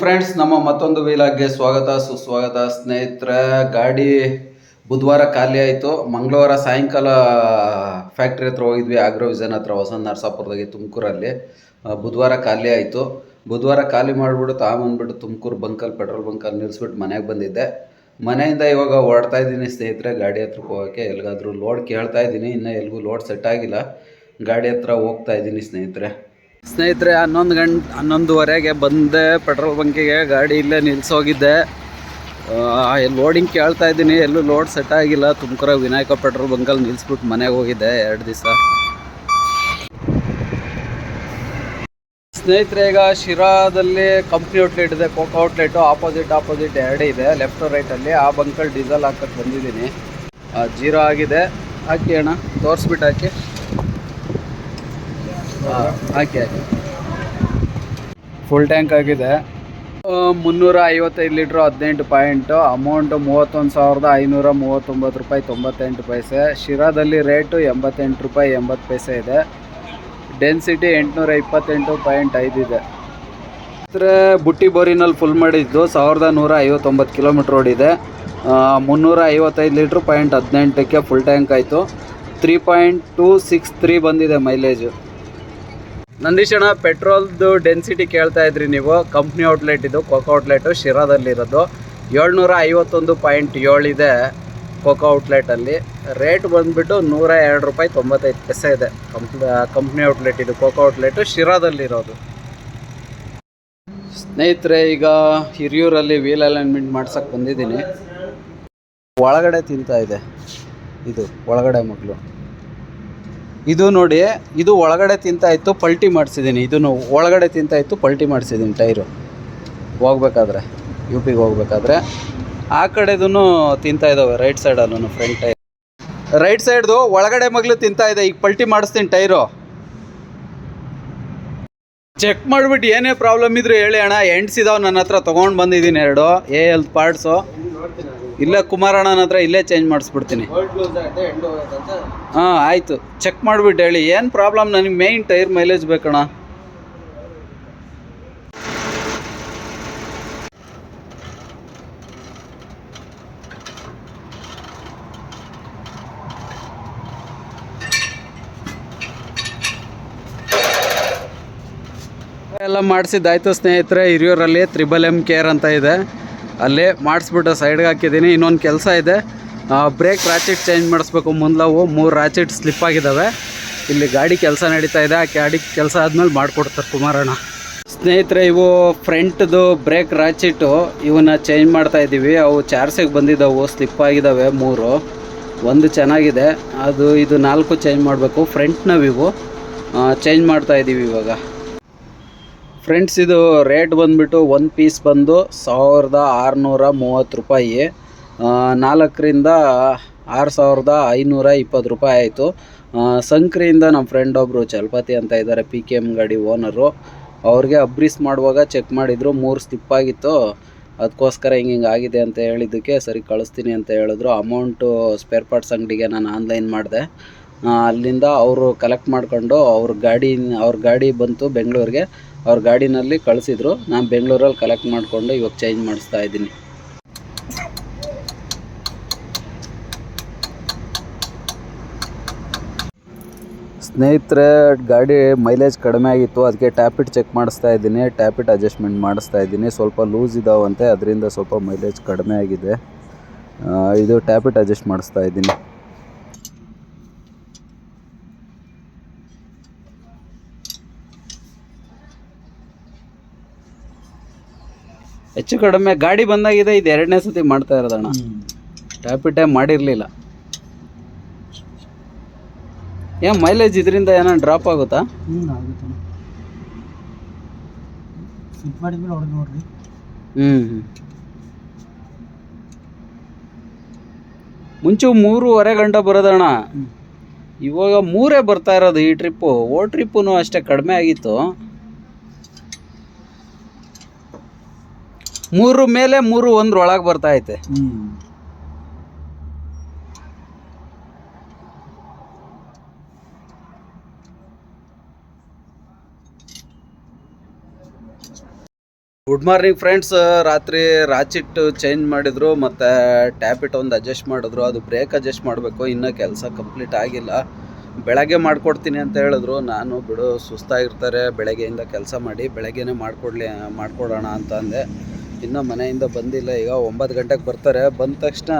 Friends ನಮ್ಮ ಮತ್ತೊಂದು ವೀಲಾಗ್ಗೆ ಸ್ವಾಗತ. ಸುಸ್ವಾಗತ, ಸ್ನೇಹಿತರ. ಗಾಡಿ ಬುಧವಾರ ಖಾಲಿ ಆಯಿತು. ಮಂಗಳವಾರ ಸಾಯಂಕಾಲ ಫ್ಯಾಕ್ಟ್ರಿ ಹತ್ರ ಹೋಗಿದ್ವಿ. ಆಗ್ರೋ ವಿಷನ್ ಹತ್ರ ಹೊಸ ನರಸಾಪುರದಾಗೆ ತುಮಕೂರಲ್ಲಿ. ಬುಧವಾರ ಖಾಲಿ ಆಯಿತು. ಬುಧವಾರ ಖಾಲಿ ಮಾಡಿಬಿಟ್ಟು ತಾಂಬಂದ್ಬಿಟ್ಟು ತುಮಕೂರು ಬಂಕಲ್ಲಿ ಪೆಟ್ರೋಲ್ ಬಂಕಲ್ಲಿ ನಿಲ್ಲಿಸ್ಬಿಟ್ಟು ಮನೆಗೆ ಬಂದಿದ್ದೆ. ಮನೆಯಿಂದ ಇವಾಗ ಹೊರಡ್ತಾ ಇದ್ದೀನಿ ಸ್ನೇಹಿತರೆ. ಗಾಡಿ ಹತ್ರಕ್ಕೆ ಹೋಗೋಕ್ಕೆ ಎಲ್ಲಿಗಾದರೂ ಲೋಡ್ ಕೇಳ್ತಾ ಇದ್ದೀನಿ. ಇನ್ನೂ ಎಲ್ಗೂ ಲೋಡ್ ಸೆಟ್ ಆಗಿಲ್ಲ. ಗಾಡಿ ಹತ್ರ ಹೋಗ್ತಾ ಇದ್ದೀನಿ ಸ್ನೇಹಿತರೆ. ಸ್ನೇಹಿತರೆ, ಹನ್ನೊಂದು ಗಂಟೆ, ಹನ್ನೊಂದುವರೆಗೆ ಬಂದೆ. ಪೆಟ್ರೋಲ್ ಬಂಕಿಗೆ ಗಾಡಿ ಇಲ್ಲೇ ನಿಲ್ಸೋಗಿದ್ದೆ. ಲೋಡಿಂಗ್ ಕೇಳ್ತಾ ಇದ್ದೀನಿ. ಎಲ್ಲೂ ಲೋಡ್ ಸೆಟ್ ಆಗಿಲ್ಲ. ತುಮಕೂರ ವಿನಾಯಕ ಪೆಟ್ರೋಲ್ ಬಂಕಲ್ಲಿ ನಿಲ್ಲಿಸ್ಬಿಟ್ಟು ಮನೆಗೆ ಹೋಗಿದ್ದೆ ಎರಡು ದಿವಸ. ಸ್ನೇಹಿತರೆ, ಈಗ ಶಿರಾದಲ್ಲಿ ಕಂಪ್ನಿ ಔಟ್ಲೆಟ್ ಇದೆ. ಕೋಕೋ ಔಟ್ಲೆಟು ಆಪೋಸಿಟ್ ಆಪೋಸಿಟ್ ಎರಡೇ ಇದೆ. ಲೆಫ್ಟ್ ರೈಟಲ್ಲಿ ಆ ಬಂಕಲ್ಲಿ ಡೀಸೆಲ್ ಹಾಕಕ್ಕೆ ಬಂದಿದ್ದೀನಿ. ಜೀರೋ ಆಗಿದೆ. ಹಾಕಿ ಅಣ್ಣ, ತೋರಿಸ್ಬಿಟ್ಟು ಹಾಕಿ. ಹಾಕಿ ಫುಲ್ ಟ್ಯಾಂಕ್ ಆಗಿದೆ. ಮುನ್ನೂರ ಐವತ್ತೈದು ಲೀಟ್ರು ಹದಿನೆಂಟು ಪಾಯಿಂಟು ಅಮೌಂಟು ಮೂವತ್ತೊಂದು ಸಾವಿರದ ಐನೂರ ಮೂವತ್ತೊಂಬತ್ತು ರೂಪಾಯಿ ತೊಂಬತ್ತೆಂಟು ಪೈಸೆ. ಶಿರಾದಲ್ಲಿ ರೇಟು ಎಂಬತ್ತೆಂಟು ರೂಪಾಯಿ ಎಂಬತ್ತು ಪೈಸೆ ಇದೆ. ಡೆನ್ಸಿಟಿ ಎಂಟುನೂರ ಇಪ್ಪತ್ತೆಂಟು ಪಾಯಿಂಟ್ ಐದು ಇದೆ. ಅಂದರೆ ಬುಟ್ಟಿ ಬೋರಿನಲ್ಲಿ ಫುಲ್ ಮಾಡಿದ್ದು ಸಾವಿರದ ನೂರ ಐವತ್ತೊಂಬತ್ತು ಕಿಲೋಮೀಟ್ರ್ ಓಡಿದೆ ಮುನ್ನೂರ ಐವತ್ತೈದು ಲೀಟ್ರ್ ಪಾಯಿಂಟ್ ಹದಿನೆಂಟಕ್ಕೆ ಫುಲ್ ಟ್ಯಾಂಕ್ ಆಯಿತು. Three point two six three ಬಂದಿದೆ ಮೈಲೇಜು ನಂದೀಶಣ್ಣ ಪೆಟ್ರೋಲ್ದು ಡೆನ್ಸಿಟಿ ಕೇಳ್ತಾ ಇದ್ರಿ ನೀವು. ಕಂಪ್ನಿ ಔಟ್ಲೆಟ್ ಇದು ಕೋಕೋ ಔಟ್ಲೆಟು ಶಿರಾದಲ್ಲಿರೋದು. ಏಳ್ನೂರ ಐವತ್ತೊಂದು ಪಾಯಿಂಟ್ ಏಳಿದೆ ಕೋಕೋ ಔಟ್ಲೆಟಲ್ಲಿ ರೇಟ್ ಬಂದುಬಿಟ್ಟು ನೂರ ಎರಡು ರೂಪಾಯಿ ತೊಂಬತ್ತೈದು ಪೈಸೆ ಇದೆ. ಕಂಪ್ ಕಂಪ್ನಿ ಔಟ್ಲೆಟ್ ಇದು ಕೋಕೋ ಔಟ್ಲೆಟು ಶಿರಾದಲ್ಲಿರೋದು. ಸ್ನೇಹಿತರೆ, ಈಗ ಹಿರಿಯೂರಲ್ಲಿ ವೀಲ್ ಅಲೈನ್ಮೆಂಟ್ ಮಾಡ್ಸೋಕ್ಕೆ ಬಂದಿದ್ದೀನಿ. ಒಳಗಡೆ ತಿಂತಾ ಇದೆ. ಇದು, ಒಳಗಡೆ ಮಗಳು ಇದು ನೋಡಿ, ಇದು ಒಳಗಡೆ ತಿಂತಾ ಇತ್ತು, ಪಲ್ಟಿ ಮಾಡಿಸಿದ್ದೀನಿ ಇದನ್ನು ಒಳಗಡೆ ತಿಂತಾ ಇತ್ತು, ಪಲ್ಟಿ ಮಾಡಿಸಿದ್ದೀನಿ ಟೈರು. ಹೋಗ್ಬೇಕಾದ್ರೆ ಯು ಪಿಗೆ ಹೋಗ್ಬೇಕಾದ್ರೆ. ಆ ಕಡೆದೂ ತಿಂತಾ ಇದ್ದಾವೆ ರೈಟ್ ಸೈಡಲ್ಲೂ ಫ್ರಂಟ್ ಟೈರ್. ರೈಟ್ ಸೈಡ್ದು ಒಳಗಡೆ ಮಗ್ಲು ತಿಂತಾ ಇದೆ, ಈಗ ಪಲ್ಟಿ ಮಾಡಿಸ್ತೀನಿ ಟೈರು. ಚೆಕ್ ಮಾಡಿಬಿಟ್ಟು ಏನೇ ಪ್ರಾಬ್ಲಮ್ ಇದ್ರು ಹೇಳಿ ಅಣ್ಣ ಎಂಡ್ಸಿದಾವೆ ನನ್ನ ಹತ್ರ, ತೊಗೊಂಡು ಬಂದಿದ್ದೀನಿ ಎರಡು ಎ ಎಲ್ ಪಾರ್ಟ್ಸು ಇಲ್ಲೇ ಕುಮಾರಣ್ಣನ ಹತ್ರ ಇಲ್ಲೇ ಚೇಂಜ್ ಮಾಡಿಸ್ಬಿಡ್ತೀನಿ. ಹಾಂ ಆಯಿತು. ಚೆಕ್ ಮಾಡಿಬಿಟ್ಟು ಹೇಳಿ. ಏನು ಪ್ರಾಬ್ಲಮ್ ನನಗೆ ಮೇಯ್ನ್ ಟೈರ್ ಮೈಲೇಜ್ ಬೇಕಣ್ಣ. ಎಲ್ಲ ಮಾಡಿಸಿದ್ದಾಯ್ತು ಸ್ನೇಹಿತರೆ. ಹಿರಿಯೂರಲ್ಲಿ ತ್ರಿಬಲ್ ಎಂ ಕೇರ್ ಅಂತ ಇದೆ. ಅಲ್ಲಿ ಮಾಡಿಸ್ಬಿಟ್ಟು ಸೈಡ್ಗೆ ಹಾಕಿದ್ದೀನಿ. ಇನ್ನೊಂದು ಕೆಲಸ ಇದೆ. ಬ್ರೇಕ್ ರಾಚೆಟ್ ಚೇಂಜ್ ಮಾಡಿಸ್ಬೇಕು. ಮುಂದಲವು ಮೂರು ರಾಚೆಟ್ ಸ್ಲಿಪ್ ಆಗಿದ್ದಾವೆ ಇಲ್ಲಿ ಗಾಡಿ ಕೆಲಸ ನಡೀತಾ ಇದೆ. ಆ ಗಾಡಿ ಕೆಲಸ ಆದಮೇಲೆ ಮಾಡಿಕೊಡ್ತಾರೆ ಕುಮಾರಣ್ಣ. ಸ್ನೇಹಿತರೆ, ಇವು ಫ್ರಂಟ್ದು ಬ್ರೇಕ್ ರಾಚಿಟ್ಟು ಇವನ್ನ ಚೇಂಜ್ ಮಾಡ್ತಾ ಇದ್ದೀವಿ ಅವು ಚಾರ್ಸಿಗೆ ಬಂದಿದ್ದಾವು ಸ್ಲಿಪ್ ಆಗಿದ್ದಾವೆ ಮೂರು. ಒಂದು ಚೆನ್ನಾಗಿದೆ. ಅದು ಇದು ನಾಲ್ಕು ಚೇಂಜ್ ಮಾಡಬೇಕು. ಫ್ರಂಟ್ನವು ಇವು ಚೇಂಜ್ ಮಾಡ್ತಾ ಇದ್ದೀವಿ ಇವಾಗ. ಫ್ರೆಂಡ್ಸ್ ಇದು ರೇಟ್ ಬಂದುಬಿಟ್ಟು ಒಂದು ಪೀಸ್ ಬಂದು ಸಾವಿರದ ಆರುನೂರ ಮೂವತ್ತು ರೂಪಾಯಿ. ನಾಲ್ಕರಿಂದ ಆರು ಸಾವಿರದ ಐನೂರ ಇಪ್ಪತ್ತು ರೂಪಾಯಿ ಆಯಿತು. ಸಂಕ್ರಿಯಿಂದ ನಮ್ಮ ಫ್ರೆಂಡ್ ಒಬ್ಬರು ಚಲಪತಿ ಅಂತ ಇದ್ದಾರೆ ಪಿ ಕೆ ಎಂ ಗಾಡಿ ಓನರು ಅವ್ರಿಗೆ ಅಬ್ರೀಸ್ ಮಾಡುವಾಗ ಚೆಕ್ ಮಾಡಿದರು, ಮೂರು ಸ್ಲಿಪ್ ಆಗಿತ್ತು. ಅದಕ್ಕೋಸ್ಕರ ಹಿಂಗೆ ಹಿಂಗೆ ಆಗಿದೆ ಅಂತ ಹೇಳಿದ್ದಕ್ಕೆ ಸರಿ ಕಳಿಸ್ತೀನಿ ಅಂತ ಹೇಳಿದ್ರು. ಅಮೌಂಟು ಸ್ಪೇರ್ ಪಾರ್ಟ್ಸ್ ಅಂಗಡಿಗೆ ನಾನು ಆನ್ಲೈನ್ ಮಾಡಿದೆ. ಅಲ್ಲಿಂದ ಅವರು ಕಲೆಕ್ಟ್ ಮಾಡಿಕೊಂಡು ಅವ್ರ ಗಾಡಿ ಅವ್ರ ಗಾಡಿ ಬಂತು ಬೆಂಗಳೂರಿಗೆ ಅವ್ರ ಗಾಡಿನಲ್ಲಿ ಕಳಿಸಿದ್ರು. ನಾನು ಬೆಂಗಳೂರಲ್ಲಿ ಕಲೆಕ್ಟ್ ಮಾಡಿಕೊಂಡು ಇವಾಗ ಚೇಂಜ್ ಮಾಡಿಸ್ತಾ ಇದ್ದೀನಿ. ಸ್ನೇಹಿತರೆ, ಗಾಡಿ ಮೈಲೇಜ್ ಕಡಿಮೆ ಆಗಿತ್ತು. ಅದಕ್ಕೆ ಟ್ಯಾಪಿಟ್ ಚೆಕ್ ಮಾಡಿಸ್ತಾ ಇದ್ದೀನಿ. ಟ್ಯಾಪಿಟ್ ಅಡ್ಜಸ್ಟ್ಮೆಂಟ್ ಮಾಡಿಸ್ತಾ ಇದ್ದೀನಿ. ಸ್ವಲ್ಪ ಲೂಸ್ ಇದಾವಂತೆ. ಅದರಿಂದ ಸ್ವಲ್ಪ ಮೈಲೇಜ್ ಕಡಿಮೆ ಆಗಿದೆ. ಇದು ಟ್ಯಾಪಿಟ್ ಅಡ್ಜಸ್ಟ್ ಮಾಡಿಸ್ತಾ ಇದ್ದೀನಿ. ಹೆಚ್ಚು ಕಡಿಮೆ ಗಾಡಿ ಬಂದಾಗಿದೆ ಇದು ಎರಡನೇ ಸತಿ ಮಾಡ್ತಾ ಇರೋದಣ್ಣ ಟ್ಯಾಪಿಟೇ ಮಾಡಿರಲಿಲ್ಲ. ಏ ಮೈಲೇಜ್ ಇದರಿಂದ ಏನೋ ಡ್ರಾಪ್ ಆಗುತ್ತಾ? ಹ್ಞೂ ಮುಂಚೆ ಮೂರುವರೆ ಗಂಟೆ ಬರೋದಣ್ಣ ಇವಾಗ ಮೂರೇ ಬರ್ತಾ ಇರೋದು ಈ ಟ್ರಿಪ್ಪು ಓ ಟ್ರಿಪ್ಪು ಅಷ್ಟೇ ಕಡಿಮೆ ಆಗಿತ್ತು. ಮೂರು ಮೇಲೆ ಮೂರು ಒಂದ್ರ ಒಳಗೆ ಬರ್ತಾ ಐತೆ. ಗುಡ್ ಮಾರ್ನಿಂಗ್ ಫ್ರೆಂಡ್ಸ್ ರಾತ್ರಿ ರಾಚಿಟ್ಟು ಚೇಂಜ್ ಮಾಡಿದ್ರು, ಮತ್ತು ಟ್ಯಾಪಿಟ್ ಒಂದು ಅಡ್ಜಸ್ಟ್ ಮಾಡಿದ್ರು. ಅದು ಬ್ರೇಕ್ ಅಡ್ಜಸ್ಟ್ ಮಾಡಬೇಕು. ಇನ್ನೂ ಕೆಲಸ ಕಂಪ್ಲೀಟ್ ಆಗಿಲ್ಲ. ಬೆಳಗ್ಗೆ ಮಾಡಿಕೊಡ್ತೀನಿ ಅಂತ ಹೇಳಿದ್ರು. ನಾನು ಬಿಡು, ಸುಸ್ತಾಗಿರ್ತಾರೆ. ಬೆಳಗ್ಗೆಯಿಂದ ಕೆಲಸ ಮಾಡಿ, ಬೆಳಗ್ಗೆನೇ ಮಾಡಿಕೊಡ್ಲಿ, ಮಾಡಿಕೊಡೋಣ ಅಂತ ಅಂದೆ. ಇನ್ನೂ ಮನೆಯಿಂದ ಬಂದಿಲ್ಲ. ಈಗ ಒಂಬತ್ತು ಗಂಟೆಗೆ ಬರ್ತಾರೆ. ಬಂದ ತಕ್ಷಣ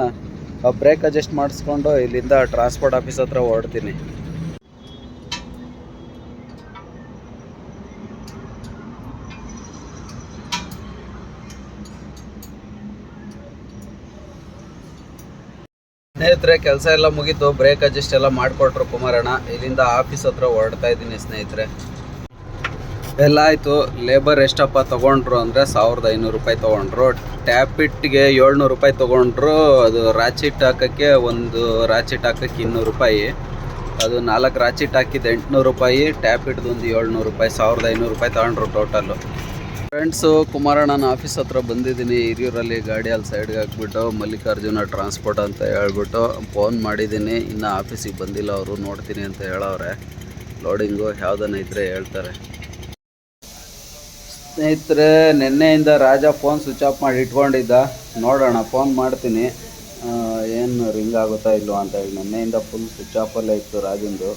ಬ್ರೇಕ್ ಅಡ್ಜಸ್ಟ್ ಮಾಡಿಸ್ಕೊಂಡು ಇಲ್ಲಿಂದ ಟ್ರಾನ್ಸ್ಪೋರ್ಟ್ ಆಫೀಸ್ ಹತ್ರ ಹೊರಡ್ತೀನಿ. ಸ್ನೇಹಿತರೆ, ಕೆಲಸ ಎಲ್ಲ ಮುಗಿತು. ಬ್ರೇಕ್ ಅಡ್ಜಸ್ಟ್ ಎಲ್ಲ ಮಾಡಿಕೊಟ್ರು ಕುಮಾರಣ್ಣ. ಇಲ್ಲಿಂದ ಆಫೀಸ್ ಹತ್ರ ಹೊರಡ್ತಾ ಇದ್ದೀನಿ ಸ್ನೇಹಿತರೆ. ಎಲ್ಲ ಆಯಿತು. ಲೇಬರ್ ಎಷ್ಟಪ್ಪ ತೊಗೊಂಡ್ರು ಅಂದರೆ ಸಾವಿರದ ಐನೂರು ರೂಪಾಯಿ ತೊಗೊಂಡ್ರು. ಟ್ಯಾಪಿಟ್ಗೆ ಏಳ್ನೂರು ರೂಪಾಯಿ ತೊಗೊಂಡ್ರು. ಅದು ರಾಚಿಟ್ ಹಾಕೋಕ್ಕೆ ಒಂದು ರಾಚಿಟ್ ಹಾಕೋಕ್ಕೆ ಇನ್ನೂರು ರೂಪಾಯಿ. ಅದು ನಾಲ್ಕು ರಾಚಿಟ್ ಹಾಕಿದ್ದು ಎಂಟುನೂರು ರೂಪಾಯಿ. ಟ್ಯಾಪಿಟ್ದು ಒಂದು ಏಳ್ನೂರು ರೂಪಾಯಿ. ಸಾವಿರದ ಐನೂರು ರೂಪಾಯಿ ತೊಗೊಂಡ್ರು ಟೋಟಲ್ಲು ಫ್ರೆಂಡ್ಸು ಕುಮಾರಣ್ಣನ ಆಫೀಸ್ ಹತ್ರ ಬಂದಿದ್ದೀನಿ. ಹಿರಿಯೂರಲ್ಲಿ ಗಾಡಿ ಅಲ್ಲಿ ಸೈಡ್ಗೆ ಹಾಕ್ಬಿಟ್ಟು, ಮಲ್ಲಿಕಾರ್ಜುನ ಟ್ರಾನ್ಸ್ಪೋರ್ಟ್ ಅಂತ ಹೇಳ್ಬಿಟ್ಟು ಫೋನ್ ಮಾಡಿದ್ದೀನಿ. ಇನ್ನು ಆಫೀಸಿಗೆ ಬಂದಿಲ್ಲ ಅವರು. ನೋಡ್ತೀನಿ ಅಂತ ಹೇಳವ್ರೆ. ಲೋಡಿಂಗು ಯಾವುದನ್ನ ಇದ್ರೆ ಹೇಳ್ತಾರೆ. ಸ್ನೇಹಿತರೆ, ನಿನ್ನೆಯಿಂದ ರಾಜ ಫೋನ್ ಸ್ವಿಚ್ ಆಫ್ ಮಾಡಿ ಇಟ್ಕೊಂಡಿದ್ದ. ನೋಡೋಣ ಫೋನ್ ಮಾಡ್ತೀನಿ. ಏನು ರಿಂಗ್ ಆಗುತ್ತಾ ಇಲ್ಲೋ ಅಂತ ಹೇಳಿ. ನಿನ್ನೆಯಿಂದ ಫುಲ್ ಸ್ವಿಚ್ ಆಫಲ್ಲೇ ಇತ್ತು ರಾಜಂದು.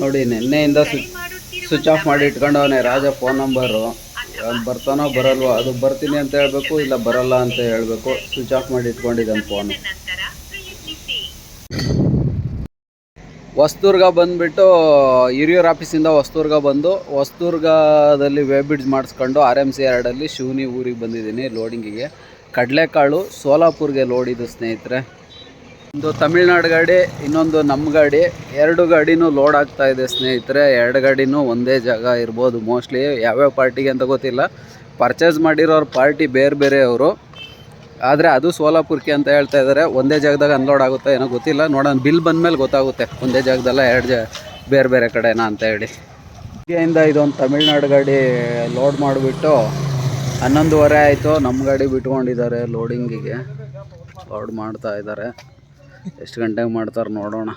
ನೋಡಿ, ನಿನ್ನೆಯಿಂದ ಸ್ವಿಚ್ ಆಫ್ ಮಾಡಿ ಇಟ್ಕೊಂಡವನೆ ರಾಜ ಫೋನ್ ನಂಬರು ಅವ್ನು ಬರ್ತಾನೋ ಬರಲ್ವೋ, ಅದು ಬರ್ತೀನಿ ಅಂತ ಹೇಳಬೇಕು, ಇಲ್ಲ ಬರಲ್ಲ ಅಂತ ಹೇಳಬೇಕು. ಸ್ವಿಚ್ ಆಫ್ ಮಾಡಿ ಇಟ್ಕೊಂಡಿದ್ದಾನೆ ಫೋನ್ ಬಂದ್ಬಿಟ್ಟು ಬಂದುಬಿಟ್ಟು ಹಿರಿಯೂರು ಆಫೀಸಿಂದ ಹೊಸದುರ್ಗ ಬಂದು ಹೊಸದುರ್ಗದಲ್ಲಿ ವೇಬಿಡ್ಸ್ ಮಾಡಿಸ್ಕೊಂಡು ಆರ್ ಎಂ ಸಿ ಎರಡಲ್ಲಿ ಶಿವನಿ ಊರಿಗೆ ಬಂದಿದ್ದೀನಿ ಲೋಡಿಂಗಿಗೆ ಕಡಲೆಕಾಳು, ಸೋಲಾಪುರ್ಗೆ ಲೋಡಿದ್ದು ಸ್ನೇಹಿತರೆ. ಒಂದು ತಮಿಳ್ನಾಡು ಗಾಡಿ, ಇನ್ನೊಂದು ನಮ್ಮ ಗಾಡಿ. ಎರಡು ಗಾಡಿನೂ ಲೋಡ್ ಆಗ್ತಾ ಇದೆ ಸ್ನೇಹಿತರೆ. ಎರಡು ಗಾಡಿನೂ ಒಂದೇ ಜಾಗ ಇರ್ಬೋದು ಮೋಸ್ಟ್ಲಿ ಯಾವ್ಯಾವ ಪಾರ್ಟಿಗೆ ಅಂತ ಗೊತ್ತಿಲ್ಲ. ಪರ್ಚೇಸ್ ಮಾಡಿರೋರು ಪಾರ್ಟಿ ಬೇರೆ ಬೇರೆ ಅವರು. ಆದರೆ ಅದು ಸೋಲಾಪುರ್ಕೆ ಅಂತ ಹೇಳ್ತಾ ಇದ್ದಾರೆ ಒಂದೇ ಜಾಗದಾಗ ಅನ್ಲೋಡ್ ಆಗುತ್ತೆ ಏನೋ ಗೊತ್ತಿಲ್ಲ. ನೋಡೋಣ ಬಿಲ್ ಬಂದಮೇಲೆ ಗೊತ್ತಾಗುತ್ತೆ. ಒಂದೇ ಜಾಗದಲ್ಲ ಎರಡು ಜಾ, ಬೇರೆ ಬೇರೆ ಕಡೆನಾ ಅಂತ ಹೇಳಿ. ಇಂದ ಇದೊಂದು ತಮಿಳ್ನಾಡು ಗಾಡಿ ಲೋಡ್ ಮಾಡಿಬಿಟ್ಟು ಹನ್ನೊಂದುವರೆ ಆಯಿತು. ನಮ್ಮ ಗಾಡಿ ಬಿಟ್ಕೊಂಡಿದ್ದಾರೆ ಲೋಡಿಂಗಿಗೆ ಲೋಡ್ ಮಾಡ್ತಾ ಇದ್ದಾರೆ ಎಷ್ಟು ಗಂಟೆಗೆ ಮಾಡ್ತಾರೆ ನೋಡೋಣ.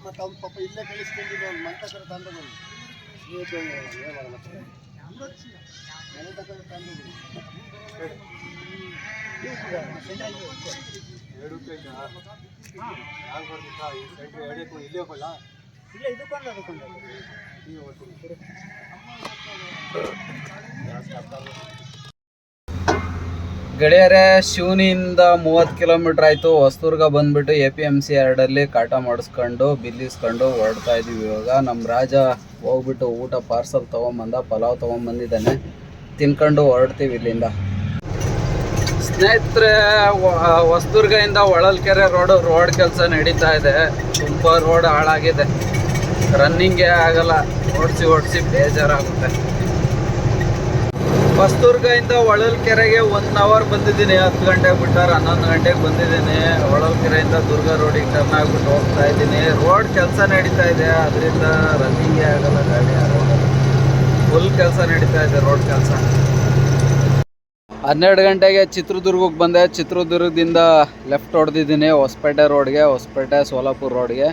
ಮಂತ್ರ ಅವ್ನು ಪಾಪ ಇಲ್ಲೇ ಗೆಳೆಯರೇ ಶಿವನಿಯಿಂದ ಮೂವತ್ತು ಕಿಲೋಮೀಟರ್ ಆಯಿತು. ಹೊಸದುರ್ಗ ಬಂದ್ಬಿಟ್ಟು ಎ ಪಿ ಎಂ ಸಿ ಎರಡಲ್ಲಿ ಕಾಟ ಮಾಡಿಸ್ಕೊಂಡು, ಬಿಲ್ಲಿಸ್ಕೊಂಡು ಹೊರಡ್ತಾ ಇದ್ದೀವಿ ಇವಾಗ. ನಮ್ಮ ರಾಜ ಹೋಗ್ಬಿಟ್ಟು ಊಟ ಪಾರ್ಸಲ್ ತೊಗೊಂಬಂದ, ಪಲಾವ್ ತೊಗೊಂಬಂದಿದ್ದಾನೆ. ತಿನ್ಕೊಂಡು ಹೊರಡ್ತೀವಿ ಇಲ್ಲಿಂದ. ಸ್ನೇಹಿತರೆ ಹೊಸದುರ್ಗದಿಂದ ಹೊಳಲ್ಕೆರೆ ರೋಡು, ರೋಡ್ ಕೆಲಸ ನಡೀತಾ ಇದೆ. ತುಂಬ ರೋಡ್ ಹಾಳಾಗಿದೆ. ರನ್ನಿಂಗೇ ಆಗಲ್ಲ. ಓಡಿಸಿ ಓಡಿಸಿ ಬೇಜಾರಾಗುತ್ತೆ. ಹೊಸದುರ್ಗದಿಂದ ಹೊಳಲ್ಕೆರೆಗೆ ಒನ್ ಅವರ್ ಬಂದಿದ್ದೀನಿ. ಹತ್ತು ಗಂಟೆಗೆ ಬಿಟ್ಟಾರೆ ಹನ್ನೊಂದು ಗಂಟೆಗೆ ಬಂದಿದ್ದೀನಿ. ಹೊಳಲ್ಕೆರೆಯಿಂದ ದುರ್ಗ ರೋಡಿಗೆ ಟರ್ನ್ ಆಗಿಬಿಟ್ಟು ಹೋಗ್ತಾ ಇದ್ದೀನಿ. ರೋಡ್ ಕೆಲಸ ನಡೀತಾ ಇದೆ. ಅದರಿಂದ ರನ್ನಿಂಗೇ ಆಗಲ್ಲ ಗಾಡಿ ಫುಲ್ ಕೆಲಸ ನಡೀತಾ ಇದೆ ರೋಡ್ ಕೆಲಸ. ಹನ್ನೆರಡು ಗಂಟೆಗೆ ಚಿತ್ರದುರ್ಗಕ್ಕೆ ಬಂದೆ. ಚಿತ್ರದುರ್ಗದಿಂದ ಲೆಫ್ಟ್ ಹೊಡೆದಿದ್ದೀನಿ. ಹೊಸಪೇಟೆ ರೋಡ್ಗೆ, ಹೊಸಪೇಟೆ ಸೋಲಾಪುರ ರೋಡ್ಗೆ.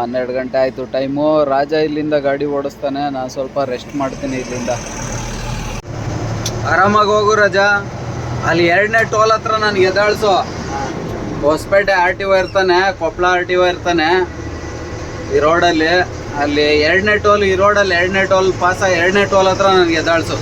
ಹನ್ನೆರಡು ಗಂಟೆ ಆಯಿತು ಟೈಮು. ರಾಜ ಇಲ್ಲಿಂದ ಗಾಡಿ ಓಡಿಸ್ತಾನೆ. ನಾನು ಸ್ವಲ್ಪ ರೆಸ್ಟ್ ಮಾಡ್ತೀನಿ ಇಲ್ಲಿಂದ. ಆರಾಮಾಗಿ ಹೋಗು ರಜಾ. ಅಲ್ಲಿ ಎರಡನೇ ಟೋಲ್ ಹತ್ರ ನಾನು ಎದಾಳ್ಸು ಹೊಸಪೇಟೆ ಆರ್ ಟಿ ಒ ಇರ್ತಾನೆ. ಕೊಪ್ಪಳ ಆರ್ ಟಿ ಒ ಇರ್ತಾನೆ. ಈ ರೋಡಲ್ಲಿ ಅಲ್ಲಿ. ಎರಡನೇ ಟೋಲ್, ಈ ರೋಡಲ್ಲಿ ಎರಡನೇ ಟೋಲ್, ಪಾಸ ಎರಡನೇ ಟೋಲ್ ಹತ್ರ ನನಗೆ ಎದಾಳ್ಸು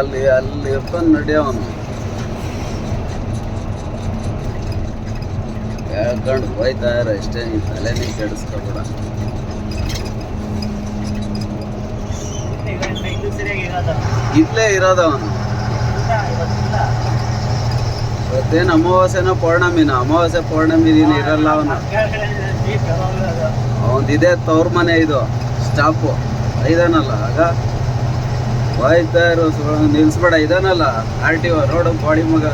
ಅಲ್ಲಿ ಅಲ್ಲಿ ಇರ್ತಾನೆ ನಡೆಯವನು ಹೇಳ್ಕೊಂಡು ಹೋಯ್ತಾ ಇರ, ಅಷ್ಟೇ ನೀನು ತಲೆನೇ ಕೆಡಿಸ್ಕೊಬೇಡ. ಇಲ್ಲೇ ಇರೋದವನು ಅವನು. ಇವತ್ತು ಇವತ್ತೇನು ಅಮಾವಾಸ್ಯೆನೋ ಪೌರ್ಣಮಿನ? ಅಮಾವಾಸ್ಯೆ, ಪೌರ್ಣಮಿ ದಿನ ಇರಲ್ಲ ಅವನು. ಅವನಿದೆ ತವ್ರ ಮನೆ ಇದು, ಸ್ಟಾಪು. ಐದಾನಲ್ಲ, ಆಗ ಹೋಯ್ತಾ ಇರೋ ನಿಲ್ಸ್ಬೇಡ ಇದಾನಲ್ಲ R T O road body ಮಗ.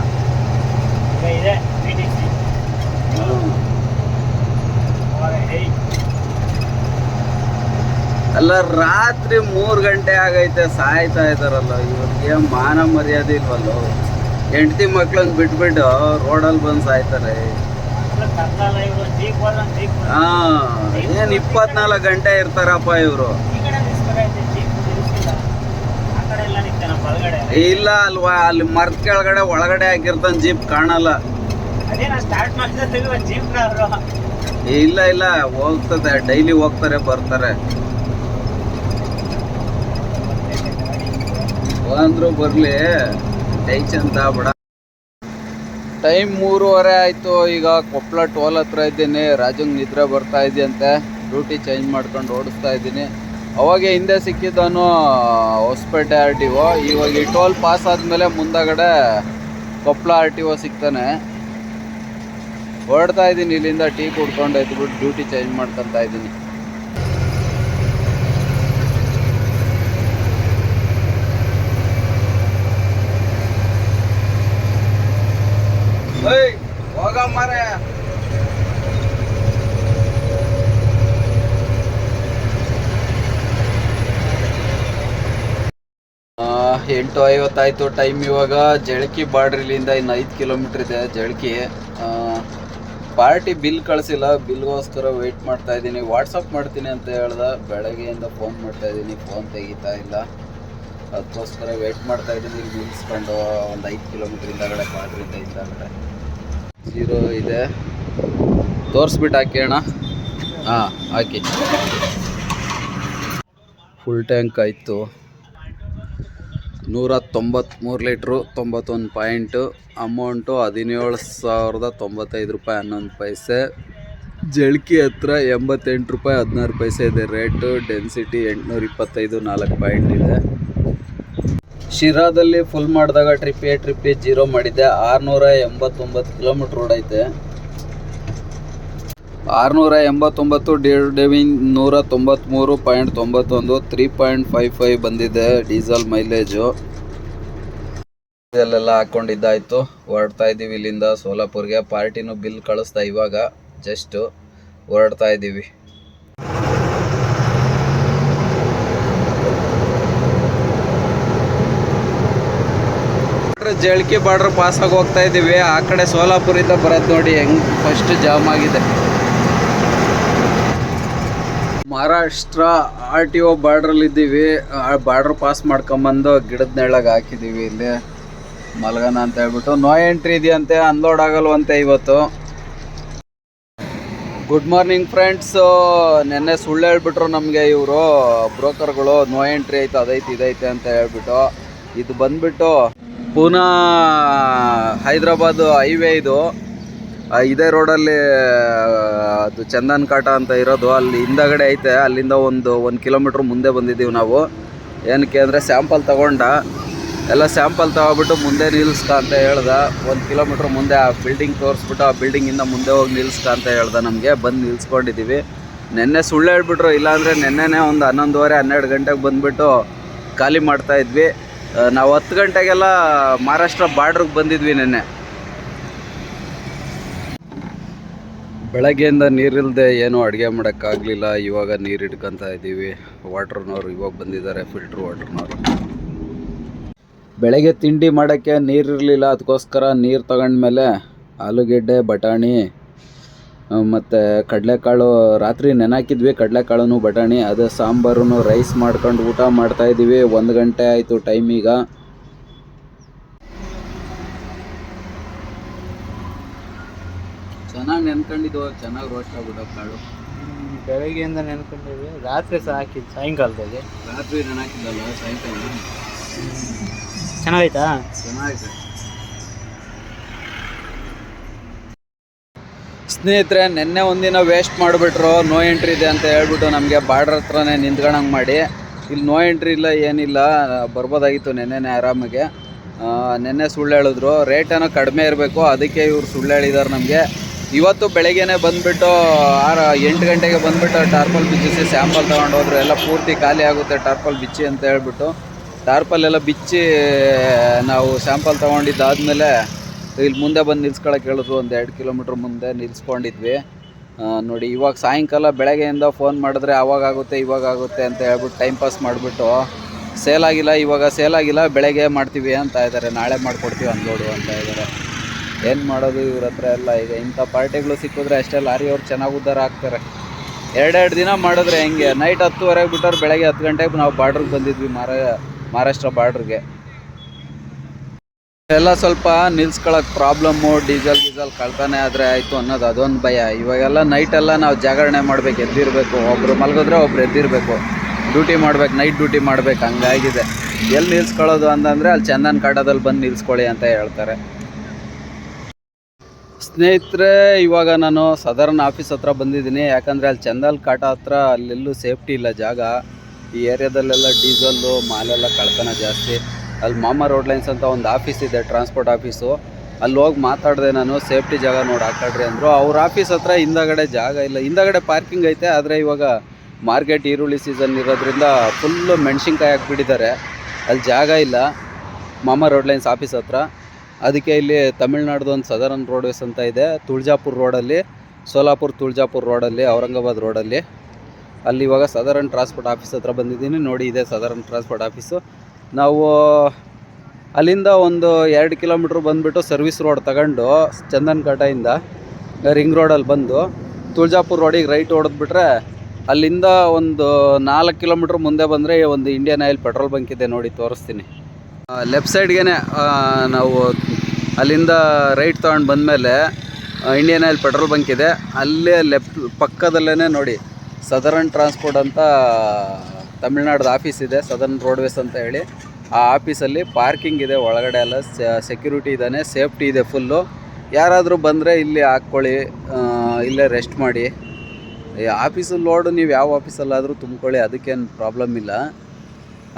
ಅಲ್ಲ ರಾತ್ರಿ ಮೂರು ಗಂಟೆ ಆಗೈತೆ ಸಾಯ್ತಾ ಇದಾರಲ್ಲ ಇವ್ರಿಗೆ ಮಾನ ಮರ್ಯಾದೆ ಇಲ್ವಲ್ಲ? ಹೆಂಡತಿ ಮಕ್ಳನ್ನ ಬಿಟ್ಬಿಟ್ಟು ರೋಡಲ್ಲಿ ಬಂದು ಸಾಯ್ತಾರೆ. ಹಾ ಏನ್ ಇಪ್ಪತ್ನಾಲ್ಕು ಗಂಟೆ ಇರ್ತಾರಪ್ಪ ಇವರು ಈ ಕಡೆ ನಿಲ್ಸ್ಬೇಕಾಯ್ತು ಜೀಪ್ ನಿಲ್ಸಿಲ್ಲ ಆ ಕಡೆ ಎಲ್ಲ ನಿಂತಾನ ಬಲಗಡೆ ಇಲ್ಲ ಅಲ್ವಾ ಅಲ್ಲಿ ಮರದ ಕೆಳಗಡೆ ಒಳಗಡೆ ಹಾಕಿರ್ತಾನೆ ಜೀಪ್ ಕಾಣಲ್ಲ. ಇಲ್ಲ ಇಲ್ಲ ಹೋಗ್ತದೆ ಡೈಲಿ ಹೋಗ್ತಾರೆ ಬರ್ತಾರೆ. ಅಂದ್ರು ಬರ್ಲಿ ಟೈಚನ್ ಬಿಡ ಟೈಮ್ ಮೂರುವರೆ ಆಯ್ತು ಈಗ ಕೊಪ್ಪಳ ಟೋಲ್ ಹತ್ರ ಇದ್ದೀನಿ. ರಾಜಂಗ್ ನಿದ್ರೆ ಬರ್ತಾ ಇದೆಯಂತೆ. ಡ್ಯೂಟಿ ಚೇಂಜ್ ಮಾಡ್ಕೊಂಡು ಓಡಿಸ್ತಾ ಇದ್ದೀನಿ ಅವಾಗ ಹಿಂದೆ ಸಿಕ್ಕಿದ್ದನು ಹೊಸಪೇಟೆ ಆರ್ ಟಿ ಒ. ಇವಾಗ ಈ ಟೋಲ್ ಪಾಸ್ ಆದಮೇಲೆ ಮುಂದಗಡೆ ಕೊಪ್ಪಳ ಆರ್ ಟಿ ಒ ಸಿಗ್ತಾನೆ. ಹೊರಡ್ತಾ ಇದ್ದೀನಿ, ಇಲ್ಲಿಂದ ಟೀ ಕುಡ್ಕೊಂಡು ಎದ್ಬಿಟ್ಟು ಡ್ಯೂಟಿ ಚೇಂಜ್ ಮಾಡ್ಕೊಂತ ಇದ್ದೀನಿ ಮಾರೆ ಎಂಟು ಐವತ್ತಾಯ್ತು ಟೈಮ್ ಇವಾಗ ಜಳಕಿ ಬಾಡ್ರಿಲಿಂದ ಇನ್ನು ಐದು ಕಿಲೋಮೀಟ್ರ್ ಇದೆ. ಜಳಕಿ ಪಾರ್ಟಿ ಬಿಲ್ ಕಳಿಸಿಲ್ಲ. ಬಿಲ್ಗೋಸ್ಕರ ವೆಯ್ಟ್ ಮಾಡ್ತಾ ಇದ್ದೀನಿ. ವಾಟ್ಸಪ್ ಮಾಡ್ತೀನಿ ಅಂತ ಹೇಳ್ದ. ಬೆಳಗ್ಗೆಯಿಂದ ಫೋನ್ ಮಾಡ್ತಾ ಇದ್ದೀನಿ. ಫೋನ್ ತೆಗಿತಾ ಇಲ್ಲ. ಅದಕ್ಕೋಸ್ಕರ ವೆಯ್ಟ್ ಮಾಡ್ತಾ ಇದ್ದೀನಿ. ಇಲ್ಲಿ ನಿಲ್ಸ್ಕೊಂಡು ಒಂದು ಐದು ಕಿಲೋಮೀಟ್ರ್ ಹಿಂದಗಡೆ ಬಾರ್ಡ್ರಿಂದ ಹಿಂದಗಡೆ. ಜೀರೋ ಇದೆ. ತೋರಿಸ್ಬಿಟ್ಟು ಹಾಕಿ ಅಣ್ಣ. ಹಾಂ, ಹಾಕಿ. ಫುಲ್ ಟ್ಯಾಂಕ್ ಆಯಿತು. ನೂರ ತೊಂಬತ್ತ್ಮೂರು ಲೀಟ್ರು ತೊಂಬತ್ತೊಂದು ಪಾಯಿಂಟು, ಅಮೌಂಟು ಹದಿನೇಳು ಸಾವಿರದ ತೊಂಬತ್ತೈದು ರೂಪಾಯಿ ಹನ್ನೊಂದು ಪೈಸೆ. ಜಳ್ಕಿ ಹತ್ರ ಎಂಬತ್ತೆಂಟು ರೂಪಾಯಿ ಹದಿನಾರು ಪೈಸೆ ಇದೆ. ರೇಟು ಡೆನ್ಸಿಟಿ ಎಂಟುನೂರ ಇಪ್ಪತ್ತೈದು, ನಾಲ್ಕು ಪಾಯಿಂಟ್ ಇದೆ. ಶಿರಾದಲ್ಲಿ ಫುಲ್ ಮಾಡಿದಾಗ ಟ್ರಿಪ್ ಎ ಟ್ರಿಪ್ ಜೀರೋ ಮಾಡಿದ್ದೆ. ಆರುನೂರ ಎಂಬತ್ತೊಂಬತ್ತು ಕಿಲೋಮೀಟ್ರ್ ರೋಡ್ ಐತೆ. ಆರುನೂರ ಎಂಬತ್ತೊಂಬತ್ತು ಡೆವಿನ್ ನೂರ ತೊಂಬತ್ತ್ಮೂರು ಪಾಯಿಂಟ್ ತೊಂಬತ್ತೊಂದು, ತ್ರೀ ಪಾಯಿಂಟ್ ಫೈವ್ ಫೈವ್ ಬಂದಿದೆ ಡೀಸೆಲ್ ಮೈಲೇಜು. ಇದೆಲ್ಲ ಹಾಕ್ಕೊಂಡಿದ್ದಾಯಿತು. ಹೊರಡ್ತಾ ಇದ್ದೀವಿ ಇಲ್ಲಿಂದ ಸೋಲಾಪುರ್ಗೆ. ಪಾರ್ಟಿನೂ ಬಿಲ್ ಕಳಿಸ್ತಾ ಇವಾಗ. ಜಸ್ಟು ಹೊರಡ್ತಾ ಇದ್ದೀವಿ. ಜಳಕಿ ಬಾರ್ಡ್ರ್ ಪಾಸ್ ಆಗಿ ಹೋಗ್ತಾ ಇದ್ದೀವಿ. ಆ ಕಡೆ ಸೋಲಾಪುರಿಂದ ಬರೋದು ನೋಡಿ ಹೆಂಗೆ ಫಸ್ಟ್ ಜಾಮ್ ಆಗಿದೆ. ಮಹಾರಾಷ್ಟ್ರ ಆರ್ ಟಿ ಒ ಬಾರ್ಡ್ರಲ್ಲಿ ಇದ್ದೀವಿ ಬಾರ್ಡ್ರ್ ಪಾಸ್ ಮಾಡ್ಕೊಂಬಂದು ಗಿಡದ ನೆಳಗೆ ಹಾಕಿದ್ದೀವಿ ಇಲ್ಲಿ. ಮಲ್ಗನ ಅಂತ ಹೇಳ್ಬಿಟ್ಟು. ನೋ ಎಂಟ್ರಿ ಇದೆಯಂತೆ ಅನ್ಲೋಡ್ ಆಗಲ್ವಂತೆ ಇವತ್ತು. ಗುಡ್ ಮಾರ್ನಿಂಗ್ ಫ್ರೆಂಡ್ಸ್ ನೆನ್ನೆ ಸುಳ್ಳು ಹೇಳ್ಬಿಟ್ರು ನಮಗೆ ಇವರು, ಬ್ರೋಕರ್ಗಳು, ನೋ ಎಂಟ್ರಿ ಐತೆ ಅದೈತೆ, ಇದೈತೆ ಅಂತ ಹೇಳ್ಬಿಟ್ಟು. ಇದು ಬಂದ್ಬಿಟ್ಟು ಪುನಃ ಹೈದ್ರಾಬಾದ್ ಹೈವೇ ಇದು. ಇದೇ ರೋಡಲ್ಲಿ ಅದು ಚಂದನ್ ಕಾಟ ಅಂತ ಇರೋದು, ಅಲ್ಲಿ ಹಿಂದಗಡೆ ಐತೆ, ಅಲ್ಲಿಂದ ಒಂದು ಒಂದು ಕಿಲೋಮೀಟ್ರ್ ಮುಂದೆ ಬಂದಿದ್ದೀವಿ ನಾವು. ಏನಕ್ಕೆ ಅಂದರೆ ಸ್ಯಾಂಪಲ್ ತಗೊಂಡ, ಎಲ್ಲ ಸ್ಯಾಂಪಲ್ ತಗೊಬಿಟ್ಟು ಮುಂದೆ ನಿಲ್ಲಿಸ್ಕ ಅಂತ ಹೇಳ್ದ, ಒಂದು ಕಿಲೋಮೀಟ್ರ್ ಮುಂದೆ ಆ ಬಿಲ್ಡಿಂಗ್ ತೋರಿಸ್ಬಿಟ್ಟು ಆ ಬಿಲ್ಡಿಂಗಿಂದ ಮುಂದೆ ಹೋಗಿ ನಿಲ್ಲಿಸ್ಕ ಅಂತ ಹೇಳ್ದ ನಮಗೆ, ಬಂದು ನಿಲ್ಸ್ಕೊಂಡಿದ್ದೀವಿ ನಿನ್ನೆ ಸುಳ್ಳು ಹೇಳ್ಬಿಟ್ರು ಇಲ್ಲಾಂದರೆ ನೆನ್ನೆನೇ ಒಂದು ಹನ್ನೊಂದುವರೆ, ಹನ್ನೆರಡು ಗಂಟೆಗೆ ಬಂದುಬಿಟ್ಟು ಖಾಲಿ ಮಾಡ್ತಾಯಿದ್ವಿ ನಾವು ಹತ್ತು ಗಂಟೆಗೆಲ್ಲ ಮಹಾರಾಷ್ಟ್ರ ಬಾರ್ಡ್ರಿಗೆ ಬಂದಿದ್ವಿ ನೆನ್ನೆ. ಬೆಳಗ್ಗೆಯಿಂದ ನೀರಿಲ್ಲದೆ ಏನೂ ಅಡುಗೆ ಮಾಡೋಕ್ಕಾಗಲಿಲ್ಲ. ಇವಾಗ ನೀರು ಹಿಡ್ಕೊತಾ ಇದ್ದೀವಿ. ವಾಟ್ರ್ನವ್ರು ಇವಾಗ ಬಂದಿದ್ದಾರೆ, ಫಿಲ್ಟ್ರ್ ವಾಟ್ರ್ನವ್ರು. ಬೆಳಗ್ಗೆ ತಿಂಡಿ ಮಾಡೋಕ್ಕೆ ನೀರಿರಲಿಲ್ಲ ಅದಕ್ಕೋಸ್ಕರ ನೀರು ತಗೊಂಡ್ಮೇಲೆ ಆಲೂಗೆಡ್ಡೆ, ಬಟಾಣಿ ಮತ್ತು ಕಡಲೆಕಾಳು. ರಾತ್ರಿ ನೆನಾಕಿದ್ವಿ ಕಡಲೆಕಾಳು ಬಟಾಣಿ. ಅದೇ ಸಾಂಬಾರು ರೈಸ್ ಮಾಡ್ಕೊಂಡು ಊಟ ಮಾಡ್ತಾಯಿದ್ದೀವಿ ಒಂದು ಗಂಟೆ ಆಯಿತು ಟೈಮ್ ಈಗ ಚೆನ್ನಾಗಿ ನೆನ್ಕೊಂಡಿದ್ದು ಚೆನ್ನಾಗಿ ರೋಸ್ಟ್ ಆಗ್ಬಿಟ್ಟು ಕಾಳು. ಬೆಳಗ್ಗೆಯಿಂದ ನೆನ್ಕೊಂಡಿದ್ವಿ ರಾತ್ರಿ ಸಹ ಹಾಕಿದ್ದು ಸಾಯಂಕಾಲದಲ್ಲಿ. ರಾತ್ರಿ ನೆನಾಕಿದ್ದಲ್ಲ ಸಾಯಂಕಾಲ. ಚೆನ್ನಾಗೈತಾ? ಚೆನ್ನಾಗಿದೆ ಸ್ನೇಹಿತರೆ ನಿನ್ನೆ ಒಂದಿನ ವೇಸ್ಟ್ ಮಾಡಿಬಿಟ್ರು ನೋ ಎಂಟ್ರಿ ಇದೆ ಅಂತ ಹೇಳ್ಬಿಟ್ಟು ನಮಗೆ ಬಾರ್ಡ್ರ್ ಹತ್ರನೇ ನಿಂತ್ಕೊಳಂಗೆ ಮಾಡಿ. ಇಲ್ಲಿ ನೋ ಎಂಟ್ರಿ ಇಲ್ಲ ಏನಿಲ್ಲ ಬರ್ಬೋದಾಗಿತ್ತು ನೆನ್ನೆನೇ ಆರಾಮಾಗೆ. ನೆನ್ನೆ ಸುಳ್ಳು ಹೇಳಿದ್ರು. ರೇಟ್ ಏನೋ ಕಡಿಮೆ ಇರಬೇಕು ಅದಕ್ಕೆ ಇವ್ರು ಸುಳ್ಳು ಹೇಳಿದ್ದಾರೆ ನಮಗೆ. ಇವತ್ತು ಬೆಳಗ್ಗೆನೆ ಬಂದ್ಬಿಟ್ಟು ಆರು ಎಂಟು ಗಂಟೆಗೆ ಬಂದ್ಬಿಟ್ಟು ಟಾರ್ಪಲ್ ಬಿಚ್ಚಿಸಿ ಸ್ಯಾಂಪಲ್ ತೊಗೊಂಡು ಹೋದ್ರು. ಎಲ್ಲ ಪೂರ್ತಿ ಖಾಲಿ ಆಗುತ್ತೆ ಟಾರ್ಪಲ್ ಬಿಚ್ಚಿ ಅಂತ ಹೇಳ್ಬಿಟ್ಟು. ಟಾರ್ಪಲ್ ಎಲ್ಲ ಬಿಚ್ಚಿ ನಾವು ಸ್ಯಾಂಪಲ್ ತೊಗೊಂಡಿದ್ದಾದಮೇಲೆ ಇಲ್ಲಿ ಮುಂದೆ ಬಂದು ನಿಲ್ಸ್ಕೊಳಕ್ಕೆ ಹೇಳಿದ್ರು. ಒಂದು ಎರಡು ಕಿಲೋಮೀಟ್ರ್ ಮುಂದೆ ನಿಲ್ಸ್ಕೊಂಡಿದ್ವಿ. ನೋಡಿ, ಇವಾಗ ಸಾಯಂಕಾಲ ಬೆಳಗ್ಗೆಯಿಂದ ಫೋನ್ ಮಾಡಿದ್ರೆ ಆವಾಗುತ್ತೆ ಇವಾಗ ಆಗುತ್ತೆ ಅಂತ ಹೇಳ್ಬಿಟ್ಟು ಟೈಮ್ ಪಾಸ್ ಮಾಡಿಬಿಟ್ಟು ಸೇಲ್ ಆಗಿಲ್ಲ, ಇವಾಗ ಸೇಲ್ ಆಗಿಲ್ಲ, ಬೆಳಗ್ಗೆ ಮಾಡ್ತೀವಿ ಅಂತ ಇದ್ದಾರೆ ನಾಳೆ ಮಾಡಿಕೊಡ್ತೀವಿ ಅನ್ಲೋಡು ಅಂತ ಇದ್ದಾರೆ ಏನು ಮಾಡೋದು ಇವ್ರ ಹತ್ರ ಎಲ್ಲ ಈಗ ಇಂಥ ಪಾರ್ಟಿಗಳು ಸಿಕ್ಕಿದ್ರೆ ಅಷ್ಟೇ ಲಾರಿಯವ್ರು ಚೆನ್ನಾಗಿ ಉದ್ದಾರ ಆಗ್ತಾರೆ. ಎರಡೆರಡು ದಿನ ಮಾಡಿದ್ರೆ ಹೆಂಗೆ? ನೈಟ್ ಹತ್ತುವರೆಗೆ ಬಿಟ್ಟವ್ರು ಬೆಳಗ್ಗೆ ಹತ್ತು ಗಂಟೆಗೆ ನಾವು ಬಾರ್ಡ್ರಿಗೆ ಬಂದಿದ್ವಿ ಮಹಾರ ಮಹಾರಾಷ್ಟ್ರ ಬಾರ್ಡ್ರಿಗೆ. ಎಲ್ಲ ಸ್ವಲ್ಪ ನಿಲ್ಸ್ಕೊಳಕ್ ಪ್ರಾಬ್ಲಮ್ಮು ಡೀಸೆಲ್, ಗೀಸಲ್ ಕಳ್ತಾನೆ ಆದರೆ ಆಯಿತು ಅನ್ನೋದು ಅದೊಂದು ಭಯ. ಇವಾಗೆಲ್ಲ ನೈಟೆಲ್ಲ ನಾವು ಜಾಗರಣೆ ಮಾಡ್ಬೇಕು, ಎದ್ದಿರಬೇಕು. ಒಬ್ಬರು ಮಲಗಿದ್ರೆ ಒಬ್ರು ಎದ್ದಿರಬೇಕು. ಡ್ಯೂಟಿ ಮಾಡ್ಬೇಕು, ನೈಟ್ ಡ್ಯೂಟಿ ಮಾಡ್ಬೇಕು, ಹಂಗಾಗಿದೆ. ಎಲ್ಲಿ ನಿಲ್ಸ್ಕೊಳ್ಳೋದು ಅಂತಂದರೆ ಅಲ್ಲಿ ಚಂದನ್ ಕಾಟದಲ್ಲಿ ಬಂದು ನಿಲ್ಸ್ಕೊಳ್ಳಿ ಅಂತ ಹೇಳ್ತಾರೆ. ಸ್ನೇಹಿತರೆ, ಇವಾಗ ನಾನು ಸದರ್ನ್ ಆಫೀಸ್ ಹತ್ರ ಬಂದಿದ್ದೀನಿ. ಯಾಕಂದರೆ ಅಲ್ಲಿ ಚಂದಲ್ ಕಾಟ ಹತ್ರ ಅಲ್ಲೆಲ್ಲೂ ಸೇಫ್ಟಿ ಇಲ್ಲ ಜಾಗ. ಈ ಏರಿಯಾದಲ್ಲೆಲ್ಲ ಡೀಸಲ್ಲು ಮಾಲೆಲ್ಲ ಕಳ್ತನ ಜಾಸ್ತಿ. ಅಲ್ಲಿ ಮಾಮ ರೋಡ್ ಲೈನ್ಸ್ ಅಂತ ಒಂದು ಆಫೀಸ್ ಇದೆ ಟ್ರಾನ್ಸ್ಪೋರ್ಟ್ ಆಫೀಸು ಅಲ್ಲಿ ಹೋಗಿ ಮಾತಾಡಿದೆ ನಾನು ಸೇಫ್ಟಿ ಜಾಗ ನೋಡಿ ಹಾಕಾಡ್ರಿ ಅಂದರು. ಅವ್ರ ಆಫೀಸ್ ಹತ್ರ ಹಿಂದಗಡೆ ಜಾಗ ಇಲ್ಲ. ಹಿಂದಗಡೆ ಪಾರ್ಕಿಂಗ್ ಐತೆ, ಆದರೆ ಇವಾಗ ಮಾರ್ಕೆಟ್ ಈರುಳ್ಳಿ ಸೀಸನ್ ಇರೋದ್ರಿಂದ ಫುಲ್ಲು ಮೆಣಸಿನ್ಕಾಯಿ ಹಾಕ್ಬಿಟ್ಟಿದ್ದಾರೆ. ಅಲ್ಲಿ ಜಾಗ ಇಲ್ಲ. ಮಾಮ ರೋಡ್ ಲೈನ್ಸ್ ಆಫೀಸ್ ಹತ್ರ. ಅದಕ್ಕೆ ಇಲ್ಲಿ ತಮಿಳ್ನಾಡ್ದು ಒಂದು ಸದರನ್ ರೋಡ್ವೇಸ್ ಅಂತ ಇದೆ. ತುಳ್ಜಾಪುರ್ ರೋಡಲ್ಲಿ ಸೋಲಾಪುರ್ ತುಳ್ಜಾಪುರ್ ರೋಡಲ್ಲಿ ಔರಂಗಾಬಾದ್ ರೋಡಲ್ಲಿ ಅಲ್ಲಿ. ಇವಾಗ ಸದರನ್ ಟ್ರಾನ್ಸ್ಪೋರ್ಟ್ ಆಫೀಸ್ ಹತ್ರ ಬಂದಿದ್ದೀನಿ. ನೋಡಿ ಇದೆ ಸದರನ್ ಟ್ರಾನ್ಸ್ಪೋರ್ಟ್ ಆಫೀಸು ನಾವು ಅಲ್ಲಿಂದ ಒಂದು ಎರಡು ಕಿಲೋಮೀಟ್ರ್ ಬಂದುಬಿಟ್ಟು ಸರ್ವಿಸ್ ರೋಡ್ ತಗೊಂಡು ಚಂದನ್ ಕಟ್ಟೆಯಿಂದ ರಿಂಗ್ ರೋಡಲ್ಲಿ ಬಂದು ತುಳ್ಜಾಪುರ್ ರೋಡಿಗೆ ರೈಟ್ ಹೊಡೆದ್ಬಿಟ್ರೆ ಅಲ್ಲಿಂದ ಒಂದು ನಾಲ್ಕು ಕಿಲೋಮೀಟ್ರ್ ಮುಂದೆ ಬಂದರೆ ಒಂದು ಇಂಡಿಯನ್ ಆಯಿಲ್ ಪೆಟ್ರೋಲ್ ಬಂಕ್ ಇದೆ. ನೋಡಿ ತೋರಿಸ್ತೀನಿ. ಲೆಫ್ಟ್ ಸೈಡ್ಗೆ ನಾವು ಅಲ್ಲಿಂದ ರೈಟ್ ತೊಗೊಂಡು ಬಂದಮೇಲೆ ಇಂಡಿಯನ್ ಆಯಿಲ್ ಪೆಟ್ರೋಲ್ ಬಂಕ್ ಇದೆ. ಅಲ್ಲೇ ಲೆಫ್ಟ್ ಪಕ್ಕದಲ್ಲೇ ನೋಡಿ ಸದರನ್ ಟ್ರಾನ್ಸ್ಪೋರ್ಟ್ ಅಂತ ತಮಿಳ್ನಾಡ್ದು ಆಫೀಸ್ ಇದೆ ಸದರ್ನ್ ರೋಡ್ವೇಸ್ ಅಂತ ಹೇಳಿ. ಆ ಆಫೀಸಲ್ಲಿ ಪಾರ್ಕಿಂಗ್ ಇದೆ ಒಳಗಡೆ ಎಲ್ಲ ಸೆಕ್ಯೂರಿಟಿ ಇದ್ದಾನೆ ಸೇಫ್ಟಿ ಇದೆ ಫುಲ್ಲು ಯಾರಾದರೂ ಬಂದರೆ ಇಲ್ಲಿ ಹಾಕ್ಕೊಳ್ಳಿ ಇಲ್ಲೇ ರೆಸ್ಟ್ ಮಾಡಿ. ಆಫೀಸು ಲೋಡು ನೀವು ಯಾವ ಆಫೀಸಲ್ಲಾದರೂ ತುಂಬ್ಕೊಳ್ಳಿ, ಅದಕ್ಕೇನು ಪ್ರಾಬ್ಲಮ್ ಇಲ್ಲ.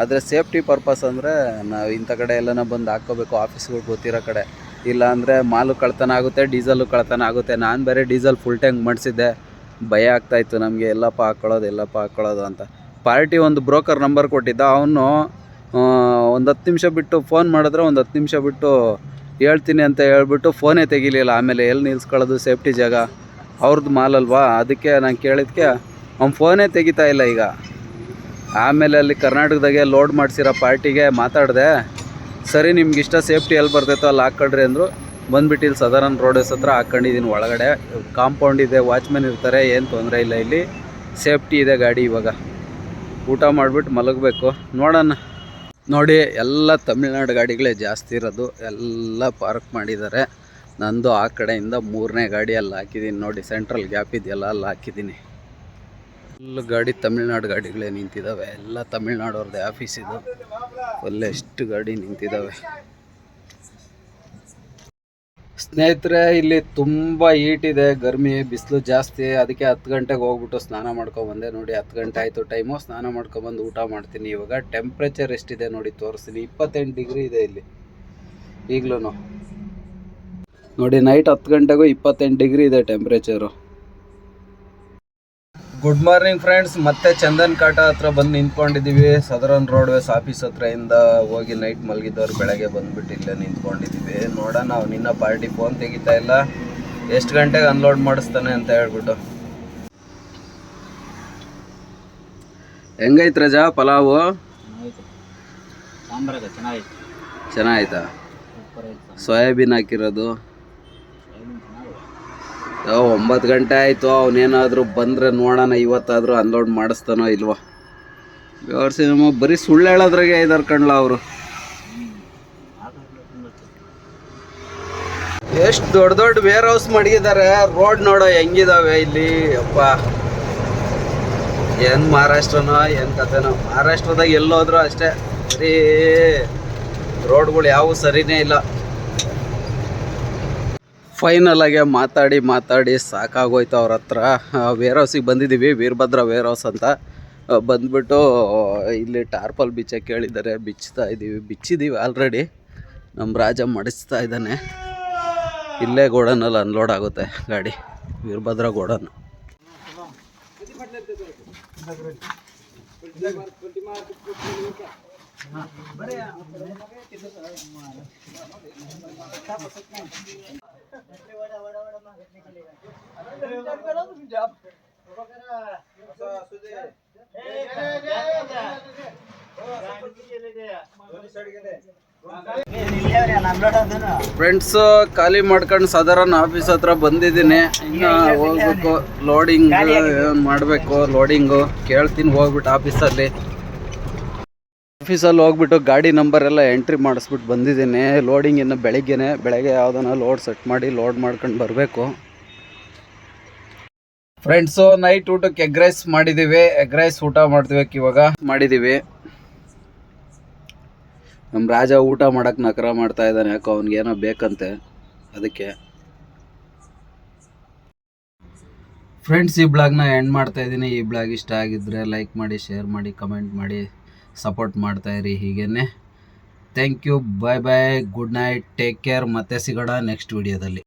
ಆದರೆ ಸೇಫ್ಟಿ ಪರ್ಪಸ್ ಅಂದರೆ ನಾವು ಇಂಥ ಕಡೆ ಎಲ್ಲನ ಬಂದು ಹಾಕ್ಕೋಬೇಕು, ಆಫೀಸ್ಗಳು ಗೊತ್ತಿರೋ ಕಡೆ. ಇಲ್ಲ ಅಂದರೆ ಮಾಲು ಕಳ್ತನ ಆಗುತ್ತೆ ಡೀಸೆಲ್ ಕಳ್ತನ ಆಗುತ್ತೆ. ನಾನು ಬೇರೆ ಡೀಸೆಲ್ ಫುಲ್ ಟ್ಯಾಂಕ್ ಮಾಡಿಸಿದ್ದೆ. ಭಯ ಆಗ್ತಾಯಿತ್ತು ನಮಗೆ, ಎಲ್ಲಪ್ಪ ಹಾಕ್ಕೊಳ್ಳೋದು ಎಲ್ಲಪ್ಪ ಹಾಕ್ಕೊಳ್ಳೋದು ಅಂತ. ಪಾರ್ಟಿ ಒಂದು ಬ್ರೋಕರ್ ನಂಬರ್ ಕೊಟ್ಟಿದ್ದ, ಅವನು ಒಂದು ಹತ್ತು ನಿಮಿಷ ಬಿಟ್ಟು ಫೋನ್ ಮಾಡಿದ್ರೆ ಒಂದು ಹತ್ತು ನಿಮಿಷ ಬಿಟ್ಟು ಹೇಳ್ತೀನಿ ಅಂತ ಹೇಳ್ಬಿಟ್ಟು ಫೋನೇ ತೆಗಿಲಿಲ್ಲ. ಆಮೇಲೆ ಎಲ್ಲಿ ನಿಲ್ಸ್ಕೊಳ್ಳೋದು ಸೇಫ್ಟಿ ಜಾಗ? ಅವ್ರದ್ದು ಮಾಲಲ್ವಾ? ಅದಕ್ಕೆ ನಾನು ಕೇಳಿದ್ಕೆ, ಅವ್ನು ಫೋನೇ ತೆಗಿತಾ ಇಲ್ಲ ಈಗ. ಆಮೇಲೆ ಅಲ್ಲಿ ಕರ್ನಾಟಕದಾಗೆ ಲೋಡ್ ಮಾಡಿಸಿರೋ ಪಾರ್ಟಿಗೆ ಮಾತಾಡಿದೆ ಸರಿ, ನಿಮ್ಗೆ ಇಷ್ಟ ಸೇಫ್ಟಿ ಎಲ್ಲಿ ಬರ್ತೈತೋ ಅಲ್ಲಿ ಹಾಕ್ಕೊಳ್ರಿ ಅಂದರು. ಬಂದ್ಬಿಟ್ಟು ಇಲ್ಲಿ ಸದಾರನ್ ರೋಡಸ್ ಹತ್ರ ಹಾಕ್ಕೊಂಡಿದ್ದೀನಿ ಒಳಗಡೆ. ಕಾಂಪೌಂಡ್ ಇದೆ ವಾಚ್ಮೆನ್ ಇರ್ತಾರೆ, ಏನು ತೊಂದರೆ ಇಲ್ಲ ಇಲ್ಲಿ. ಸೇಫ್ಟಿ ಇದೆ ಗಾಡಿ ಇವಾಗ. ಊಟ ಮಾಡಿಬಿಟ್ಟು ಮಲಗಬೇಕು. ನೋಡೋಣ. ನೋಡಿ, ಎಲ್ಲ ತಮಿಳ್ನಾಡು ಗಾಡಿಗಳೇ ಜಾಸ್ತಿ ಇರೋದು. ಎಲ್ಲ ಪಾರ್ಕ್ ಮಾಡಿದ್ದಾರೆ. ನಂದು ಆ ಕಡೆಯಿಂದ ಮೂರನೇ ಗಾಡಿ ಅಲ್ಲಿ ಹಾಕಿದ್ದೀನಿ ನೋಡಿ, ಸೆಂಟ್ರಲ್ ಗ್ಯಾಪ್ ಇದೆಯಲ್ಲ, ಅಲ್ಲಿ ಹಾಕಿದ್ದೀನಿ ಫುಲ್ ಗಾಡಿ ತಮಿಳ್ನಾಡು ಗಾಡಿಗಳೇ ನಿಂತಿದ್ದಾವೆ ಎಲ್ಲ ತಮಿಳ್ನಾಡವ್ರದ್ದೇ ಆಫೀಸ್ ಇದು. ಫುಲ್ ಎಷ್ಟು ಗಾಡಿ ನಿಂತಿದ್ದಾವೆ ಸ್ನೇಹಿತರೆ, ಇಲ್ಲಿ ತುಂಬ ಹೀಟ್ ಇದೆ. ಗರ್ಮಿ, ಬಿಸಿಲು ಜಾಸ್ತಿ. ಅದಕ್ಕೆ ಹತ್ತು ಗಂಟೆಗೆ ಹೋಗ್ಬಿಟ್ಟು ಸ್ನಾನ ಮಾಡ್ಕೊಬಂದೆ ನೋಡಿ. ಹತ್ತು ಗಂಟೆ ಆಯಿತು ಟೈಮು ಸ್ನಾನ ಮಾಡ್ಕೊಬಂದು ಊಟ ಮಾಡ್ತೀನಿ. ಇವಾಗ ಟೆಂಪ್ರೇಚರ್ ಎಷ್ಟಿದೆ ನೋಡಿ ತೋರಿಸ್ತೀನಿ. ಇಪ್ಪತ್ತೆಂಟು ಡಿಗ್ರಿ ಇದೆ ಇಲ್ಲಿ. ಈಗಲೂ ನೋಡಿ ನೈಟ್ ಹತ್ತು ಗಂಟೆಗೂ ಇಪ್ಪತ್ತೆಂಟು ಡಿಗ್ರಿ ಇದೆ ಟೆಂಪ್ರೇಚರು ಗುಡ್ ಮಾರ್ನಿಂಗ್ ಫ್ರೆಂಡ್ಸ್ ಮತ್ತೆ ಚಂದನ್ ಕಾಟ ಹತ್ರ ಬಂದು ನಿಂತ್ಕೊಂಡಿದ್ದೀವಿ ಸದರನ್ ರೋಡ್ವೇಸ್ ಆಫೀಸ್ ಹತ್ರ ಇಂದ ಹೋಗಿ ನೈಟ್ ಮಲಗಿದ್ದವ್ರು ಬೆಳಗ್ಗೆ ಬಂದ್ಬಿಟ್ಟು ಇಲ್ಲೇ ನಿಂತ್ಕೊಂಡಿದ್ದೀವಿ ನೋಡೋಣ ನಾವು ನಿನ್ನ ಪಾರ್ಟಿ ಫೋನ್ ತೆಗಿತಾ ಇಲ್ಲ. ಎಷ್ಟು ಗಂಟೆಗೆ ಅನ್ಲೋಡ್ ಮಾಡಿಸ್ತಾನೆ ಅಂತ ಹೇಳ್ಬಿಟ್ಟು. ಹೆಂಗೈತ್ ರಜಾ ಪಲಾವು? ಆಯ್ತು ಸೋಯಾಬೀನ್ ಹಾಕಿರೋದು. ಒಂಬತ್ತು ಗಂಟೆ ಆಯಿತು, ಅವನೇನಾದರೂ ಬಂದರೆ ನೋಡೋಣ, ಇವತ್ತಾದರೂ ಅನ್ಲೋಡ್ ಮಾಡಿಸ್ತಾನೋ ಇಲ್ವೋ? ಅವ್ರ ಸಿನಿಮಾ ಬರೀ ಸುಳ್ಳು ಹೇಳೋದ್ರಾಗೆ ಇದಾರೆ ಕಣ್ಲ ಅವರು. ಎಷ್ಟು ದೊಡ್ಡ ದೊಡ್ಡ ವೇರ್ ಹೌಸ್ ಮಡಗಿದ್ದಾರೆ ರೋಡ್ ನೋಡೋ, ಹೆಂಗಿದಾವೆ ಇಲ್ಲಿ? ಅಪ್ಪ ಏನು ಮಹಾರಾಷ್ಟ್ರನೋ, ಏನು ಕಥೆನೋ ಮಹಾರಾಷ್ಟ್ರದಾಗ ಎಲ್ಲೋದ್ರು ಅಷ್ಟೇ. ಬರೀ ರೋಡ್ಗಳು ಯಾವೂ ಸರಿನೇ ಇಲ್ಲ. ಫೈನಲ್ ಆಗಿ ಮಾತಾಡಿ ಮಾತಾಡಿ ಸಾಕಾಗೋಯ್ತು ಅವ್ರ ಹತ್ರ. ವೇರ್ ಹೌಸಿಗೆ ಬಂದಿದ್ದೀವಿ, ವೀರಭದ್ರ ವೇರ್ ಹೌಸ್ ಅಂತ ಬಂದ್ಬಿಟ್ಟು ಇಲ್ಲಿ ಟಾರ್ಪಲ್ ಬಿಚ್ಚಕ್ಕೆ ಕೇಳಿದ್ದಾರೆ. ಬಿಚ್ಚುತ್ತಾ ಇದ್ದೀವಿ. ಬಿಚ್ಚಿದ್ದೀವಿ ಆಲ್ರೆಡಿ ನಮ್ಮ ರಾಜ ಮಡಿಸ್ತಾ ಇದ್ದಾನೆ. ಇಲ್ಲೇ ಗೋಡನಲ್ಲಿ ಅನ್ಲೋಡ್ ಆಗುತ್ತೆ ಗಾಡಿ. ವೀರಭದ್ರ ಗೋಡನ್. ಫ್ರೆಂಡ್ಸ್ ಖಾಲಿ ಮಾಡ್ಕೊಂಡು ಸಾಧಾರಣ ಆಫೀಸ್ ಹತ್ರ ಬಂದಿದ್ದೀನಿ. ಇನ್ನು ಹೋಗ್ಬೇಕು ಲೋಡಿಂಗ್ ಏನು ಮಾಡಬೇಕು ಲೋಡಿಂಗು ಕೇಳ್ತೀನಿ ಹೋಗ್ಬಿಟ್ಟು ಆಫೀಸಲ್ಲಿ ಆಫೀಸಲ್ಲಿ ಹೋಗ್ಬಿಟ್ಟು ಗಾಡಿ ನಂಬರ್ ಎಲ್ಲ ಎಂಟ್ರಿ ಮಾಡಿಸ್ಬಿಟ್ಟು ಬಂದಿದ್ದೀನಿ. ಲೋಡಿಂಗ್ ಇನ್ನು ಬೆಳಿಗ್ಗೆನೆ, ಬೆಳಗ್ಗೆ ಯಾವುದನ್ನ ಲೋಡ್ ಸೆಟ್ ಮಾಡಿ ಲೋಡ್ ಮಾಡ್ಕೊಂಡು ಬರಬೇಕು. ಫ್ರೆಂಡ್ಸು ನೈಟ್ ಊಟಕ್ಕೆ ಎಗ್ ರೈಸ್ ಮಾಡಿದ್ದೀವಿ ಎಗ್ ರೈಸ್ ಊಟ ಮಾಡ್ತೀವಿ ಇವಾಗ. ಮಾಡಿದ್ದೀವಿ ನಮ್ಮ ರಾಜ ಊಟ ಮಾಡೋಕ್ಕೆ ನಕರ ಮಾಡ್ತಾ ಇದ್ದಾನೆ. ಯಾಕೋ ಅವ್ನಿಗೇನೋ ಬೇಕಂತೆ. ಅದಕ್ಕೆ. ಫ್ರೆಂಡ್ಸ್ ಈ ಬ್ಲಾಗ್ನ ಎಂಡ್ ಮಾಡ್ತಾ ಇದ್ದೀನಿ. ಈ ಬ್ಲಾಗ್ ಇಷ್ಟ ಆಗಿದ್ದರೆ ಲೈಕ್ ಮಾಡಿ ಶೇರ್ ಮಾಡಿ ಕಮೆಂಟ್ ಮಾಡಿ. ಸಪೋರ್ಟ್ ಮಾಡ್ತಾಯಿರಿ ಹೀಗೇ thank you bye bye good night take care ಮತ್ತೆ ಸಿಗೋಣ ನೆಕ್ಸ್ಟ್ ವಿಡಿಯೋದಲ್ಲಿ